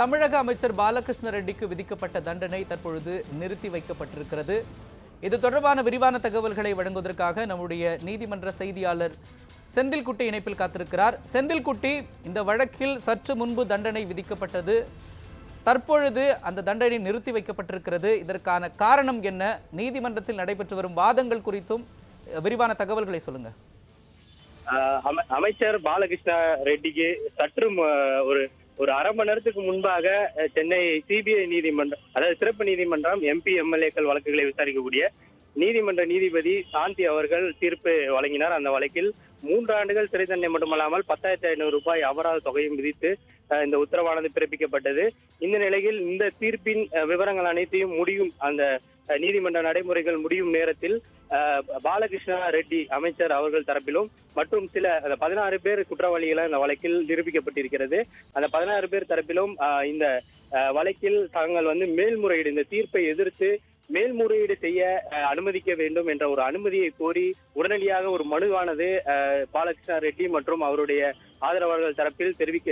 தமிழக அமைச்சர் பாலகிருஷ்ண ரெட்டிக்கு விதிக்கப்பட்ட தண்டனை தற்பொழுது நிறுத்தி வைக்கப்பட்டிருக்கிறது. இது தொடர்பான விரிவான தகவல்களை வழங்குவதற்காக நம்முடைய நீதிமன்ற செய்தியாளர் செந்தில்குட்டி இணைப்பில் காத்திருக்கிறார். செந்தில்குட்டி இந்த வழக்கில் சற்று முன்பு தண்டனை விதிக்கப்பட்டது. தற்பொழுது அந்த தண்டனை நிறுத்தி வைக்கப்பட்டிருக்கிறது. இதற்கான காரணம் என்ன? நீதிமன்றத்தில் நடைபெற்று வரும் வாதங்கள் குறித்தும் விரிவான தகவல்களை சொல்லுங்க. அமைச்சர் பாலகிருஷ்ண ரெட்டிக்கு சற்று ஒரு ஒரு அரை மணி நேரத்துக்கு முன்பாக சென்னை சிபிஐ நீதிமன்றம் அதாவது சிறப்பு நீதிமன்றம் எம்பி எம்எல்ஏக்கள் வழக்குகளை விசாரிக்கக்கூடிய நீதிமன்ற நீதிபதி சாந்தி அவர்கள் தீர்ப்பு வழங்கினார். அந்த வழக்கில் மூன்று ஆண்டுகள் சிறை தண்டனை மட்டுமல்லாமல் பத்தாயிரத்தி ஐநூறு ரூபாய் அபராத தொகையும் விதித்து இந்த உத்தரவானது பிறப்பிக்கப்பட்டது. இந்த நிலையில் இந்த தீர்ப்பின் விவரங்கள் அனைத்தையும் முடியும். அந்த நீதிமன்ற நடைமுறைகள் முடியும் நேரத்தில் அஹ், பாலகிருஷ்ண ரெட்டி அமைச்சர் அவர்கள் தரப்பிலும் மற்றும் சில அந்த பதினாறு பேர் குற்றவாளிகளை இந்த வழக்கில் நிரூபிக்கப்பட்டிருக்கிறது. அந்த பதினாறு பேர் தரப்பிலும் இந்த அஹ், வழக்கில் தாங்கள் வந்து மேல்முறையீடு இந்த தீர்ப்பை எதிர்த்து மேல்முறையீடு செய்ய அஹ், அனுமதிக்க வேண்டும் என்ற ஒரு அனுமதியை கோரி உடனடியாக ஒரு மனுவானது அஹ், பாலகிருஷ்ண ரெட்டி மற்றும் அவருடைய ஆதரவாளர்கள் தரப்பில் தெரிவிக்க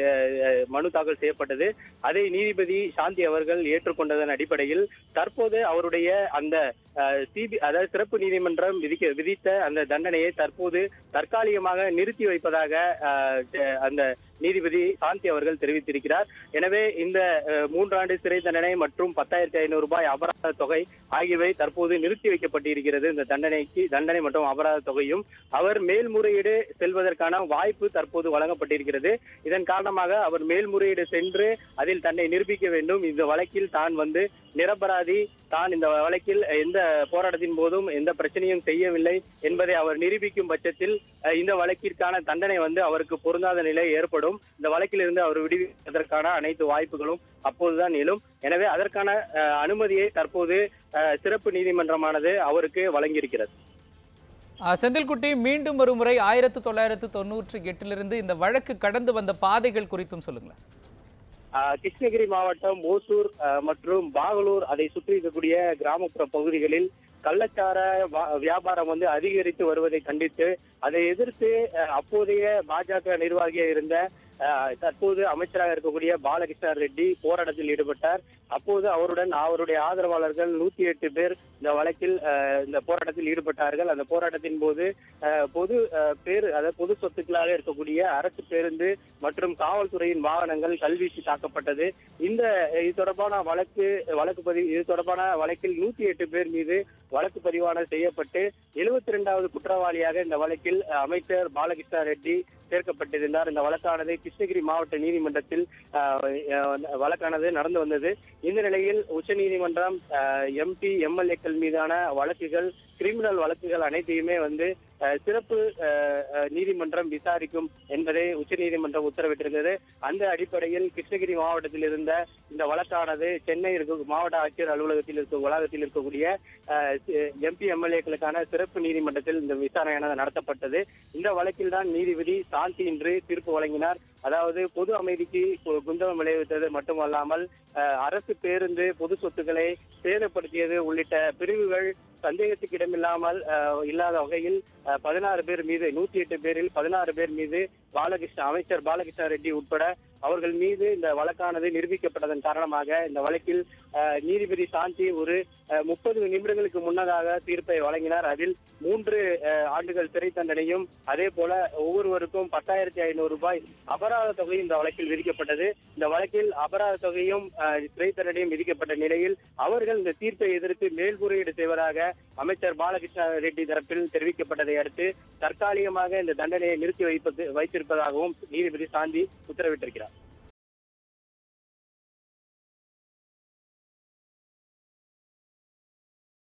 மனு தாக்கல் செய்யப்பட்டது. அதை நீதிபதி சாந்தி அவர்கள் ஏற்றுக்கொண்டதன் அடிப்படையில் தற்போது அவருடைய அந்த சிபி அதாவது சிறப்பு நீதிமன்றம் விதிக்க விதித்த அந்த தண்டனையை தற்போது தற்காலிகமாக நிறுத்தி வைப்பதாக அந்த நீதிபதி சாந்தி அவர்கள் தெரிவித்திருக்கிறார். எனவே இந்த மூன்றாண்டு சிறை தண்டனை மற்றும் பத்தாயிரத்தி ஐநூறு ரூபாய் அபராத தொகை ஆகியவை தற்போது நிறுத்தி வைக்கப்பட்டிருக்கிறது. இந்த தண்டனைக்கு தண்டனை மற்றும் அபராத தொகையும் அவர் மேல்முறையீடு செல்வதற்கான வாய்ப்பு தற்போது வழங்கப்பட்டிருக்கிறது இதன் காரணமாக அவர் மேல்முறையீடு சென்று அதில் தன்னை நிரூபிக்க வேண்டும். இந்த வழக்கில் தான் வந்து நிரபராதி தான் இந்த வழக்கில் எந்த போராட்டத்தின் போதும் எந்த பிரச்சனையும் செய்யவில்லை என்பதை அவர் நிரூபிக்கும் பட்சத்தில் இந்த வழக்கிற்கான தண்டனை வந்து அவருக்கு பொருந்தாத நிலை ஏற்படும். இந்த வழக்கிலிருந்து அவர் விடுவிப்பதற்கான அனைத்து வாய்ப்புகளும் அப்போதுதான் நிலும் எனவே அதற்கான அனுமதியை தற்போது சிறப்பு நீதிமன்றமானது அவருக்கு வழங்கியிருக்கிறது. செந்தில்குட்டி மீண்டும் ஒரு முறை ஆயிரத்து தொள்ளாயிரத்து தொண்ணூற்றி எட்டிலிருந்து இந்த வழக்கு கடந்து வந்த பாதைகள் குறித்தும் சொல்லுங்களேன். கிருஷ்ணகிரி மாவட்டம் ஓசூர் மற்றும் பாகலூர் அதை சுற்றி இருக்கக்கூடிய கிராமப்புற பகுதிகளில் கள்ளச்சார வியாபாரம் வந்து அதிகரித்து வருவதை கண்டித்து அதை எதிர்த்து அப்போதைய பாஜக நிர்வாகியாக இருந்த தற்போது அமைச்சராக இருக்கக்கூடிய பாலகிருஷ்ண ரெட்டி போராட்டத்தில் ஈடுபட்டார். அப்போது அவருடன் அவருடைய ஆதரவாளர்கள் நூத்தி எட்டு பேர் இந்த வழக்கில் இந்த போராட்டத்தில் ஈடுபட்டார்கள். அந்த போராட்டத்தின் போது பொது பேர் அதாவது பொது சொத்துக்களாக இருக்கக்கூடிய அரசு பேருந்து மற்றும் காவல்துறையின் வாகனங்கள் கல்வீச்சு தாக்கப்பட்டது. இந்த இது தொடர்பான வழக்கு வழக்கு பதிவு இது தொடர்பான வழக்கில் நூத்தி எட்டு பேர் மீது வழக்கு பதிவான செய்யப்பட்டு எழுபத்தி ரெண்டாவது குற்றவாளியாக இந்த வழக்கில் அமைச்சர் பாலகிருஷ்ண ரெட்டி சேர்க்கப்பட்டிருந்தார் இந்த வழக்கானது. கிருஷ்ணகிரி மாவட்ட நீதிமன்றத்தில் வழக்கானது நடந்து வந்தது. இந்த நிலையில் உச்ச நீதிமன்றம் எம்பி எம்எல்ஏக்கள் மீதான வழக்குகள் கிரிமினல் வழக்குகள் அனைத்தையுமே வந்து சிறப்பு நீதிமன்றம் விசாரிக்கும் என்பதை உச்சநீதிமன்றம் உத்தரவிட்டிருந்தது அந்த அடிப்படையில் கிருஷ்ணகிரி மாவட்டத்தில் இருந்த இந்த வழக்கானது சென்னை இருக்க மாவட்ட ஆட்சியர் அலுவலகத்தில் இருக்க வளாகத்தில் இருக்கக்கூடிய எம்பி எம்எல்ஏக்களுக்கான சிறப்பு நீதிமன்றத்தில் இந்த விசாரணையானது நடத்தப்பட்டது. இந்த வழக்கில் தான் நீதிபதி சாந்தி இன்று தீர்ப்பு வழங்கினார். அதாவது பொது அமைதிக்கு குந்தகம் விளைவித்தது மட்டுமல்லாமல் அரசு பேருந்து பொது சொத்துக்களை சேதப்படுத்தியது உள்ளிட்ட பிரிவுகள் சந்தேகத்துக்கு இடமில்லாமல் இல்லாத வகையில் பதினாறு பேர் மீது நூத்தி எட்டு பேரில் பதினாறு பேர் மீது பாலகிருஷ்ண அமைச்சர் பாலகிருஷ்ண ரெட்டி உட்பட அவர்கள் மீது இந்த வழக்கானது நிரூபிக்கப்பட்டதன் காரணமாக இந்த வழக்கில் நீதிபதி சாந்தி ஒரு முப்பது நிமிடங்களுக்கு முன்னதாக தீர்ப்பை வழங்கினார். அதில் மூன்று ஆண்டுகள் சிறை தண்டனையும் அதே போல ஒவ்வொருவருக்கும் பத்தாயிரத்தி ஐநூறு ரூபாய் அபராத தொகையும் இந்த வழக்கில் விதிக்கப்பட்டது. இந்த வழக்கில் அபராத தொகையும் சிறை தண்டனையும் விதிக்கப்பட்ட நிலையில் அவர்கள் இந்த தீர்ப்பை எதிர்த்து மேல்முறையீடு செய்வதாக அமைச்சர் பாலகிருஷ்ண ரெட்டி தரப்பில் தெரிவிக்கப்பட்டதை அடுத்து தற்காலிகமாக இந்த தண்டனையை நிறுத்தி வைப்பது இருப்பதாகவும் நீதிபதி சாந்தி உத்தரவிட்டிருக்கிறார்.